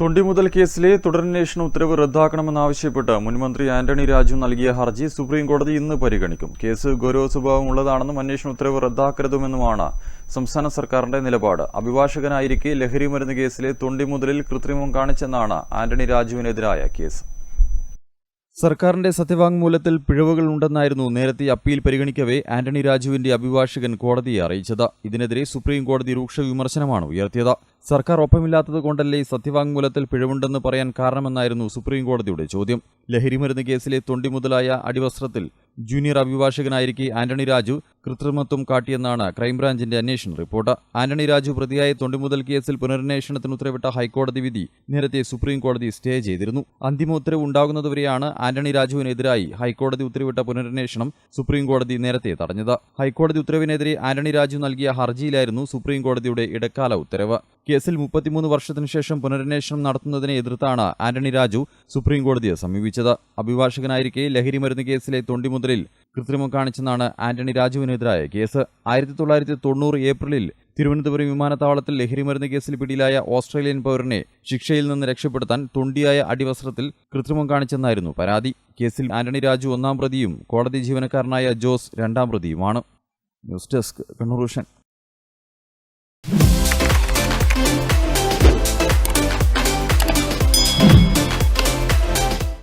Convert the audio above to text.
തൊണ്ടി മുതൽ കേസിലെ തുടരന്വേഷണ ഉത്തരവ് റദ്ദാക്കണമെന്നാവശ്യപ്പെട്ട് മുൻമന്ത്രി ആന്റണി രാജു നൽകിയ ഹർജി സുപ്രീം കോടതി ഇന്ന് പരിഗണിക്കും. കേസ് ഗൗരവ സ്വഭാവമുള്ളതാണെന്നും അന്വേഷണ ഉത്തരവ് റദ്ദാക്കരുതുമെന്നുമാണ് സംസ്ഥാന സർക്കാരിന്റെ നിലപാട്. അഭിഭാഷകനായിരിക്കെ ലഹരി മരുന്ന് കേസിലെ തൊണ്ടി മുതലിൽ കൃത്രിമം കാണിച്ചെന്നാണ് ആന്റണി രാജുവിനെതിരായ കേസ്. സർക്കാരിന്റെ സത്യവാങ്മൂലത്തിൽ പിഴവുകൾ ഉണ്ടെന്നായിരുന്നു നേരത്തെ അപ്പീൽ പരിഗണിക്കവേ ആന്റണി രാജുവിന്റെ അഭിഭാഷകൻ കോടതിയെ അറിയിച്ചത്. ഇതിനെതിരെ സുപ്രീം കോടതി രൂക്ഷ വിമർശനമാണ് ഉയർത്തിയത്. സർക്കാർ ഒപ്പമില്ലാത്തത് കൊണ്ടല്ലേ സത്യവാങ്മൂലത്തിൽ പിഴവുണ്ടെന്ന് പറയാൻ കാരണമെന്നായിരുന്നു സുപ്രീം കോടതിയുടെ ചോദ്യം. ലഹരിമരുന്ന് കേസിലെ തൊണ്ടി മുതലായ അടിവസ്ത്രത്തിൽ ജൂനിയർ അഭിഭാഷകനായിരിക്കെ ആന്റണി രാജു കൃത്രിമത്വം കാട്ടിയെന്നാണ് ക്രൈംബ്രാഞ്ചിന്റെ അന്വേഷണ റിപ്പോർട്ട്. ആന്റണി രാജു പ്രതിയായ തൊണ്ടിമുതൽ കേസിൽ പുനരന്വേഷണത്തിന് ഉത്തരവിട്ട ഹൈക്കോടതി വിധി നേരത്തെ സുപ്രീം കോടതി സ്റ്റേ ചെയ്തിരുന്നു. അന്തിമ ഉത്തരവ് ഉണ്ടാകുന്നതുവരെയാണ് ആന്റണി രാജുവിനെതിരായി ഹൈക്കോടതി ഉത്തരവിട്ട പുനരന്വേഷണം സുപ്രീം കോടതി നേരത്തെ തടഞ്ഞത്. ഹൈക്കോടതി ഉത്തരവിനെതിരെ ആന്റണി രാജു നൽകിയ ഹർജിയിലായിരുന്നു സുപ്രീം കോടതിയുടെ ഇടക്കാല ഉത്തരവ്. കേസിൽ മുപ്പത്തിമൂന്ന് വർഷത്തിനു ശേഷം പുനരന്വേഷണം നടത്തുന്നതിനെ എതിർത്താണ് ആന്റണി രാജു സുപ്രീം കോടതിയെ സമീപിച്ചത്. അഭിഭാഷകനായിരിക്കെ ലഹരിമരുന്ന് കേസിലെ തൊണ്ടിമുതലിൽ കൃത്രിമം കാണിച്ചെന്നാണ് ആന്റണി രാജുവിനെതിരായ കേസ് ആയിരത്തി തൊള്ളായിരത്തി തൊണ്ണൂറ് ഏപ്രിലിൽ തിരുവനന്തപുരം വിമാനത്താവളത്തിൽ ലഹരിമരുന്ന് കേസിൽ പിടിയിലായ ഓസ്ട്രേലിയൻ പൗരനെ ശിക്ഷയിൽ നിന്ന് രക്ഷപ്പെടുത്താൻ തൊണ്ടിയായ അടിവസ്ത്രത്തിൽ കൃത്രിമം കാണിച്ചെന്നായിരുന്നു പരാതി. കേസിൽ ആന്റണി രാജു ഒന്നാം പ്രതിയും കോടതി ജീവനക്കാരനായ ജോസ് രണ്ടാം പ്രതിയുമാണ്. News desk Kannur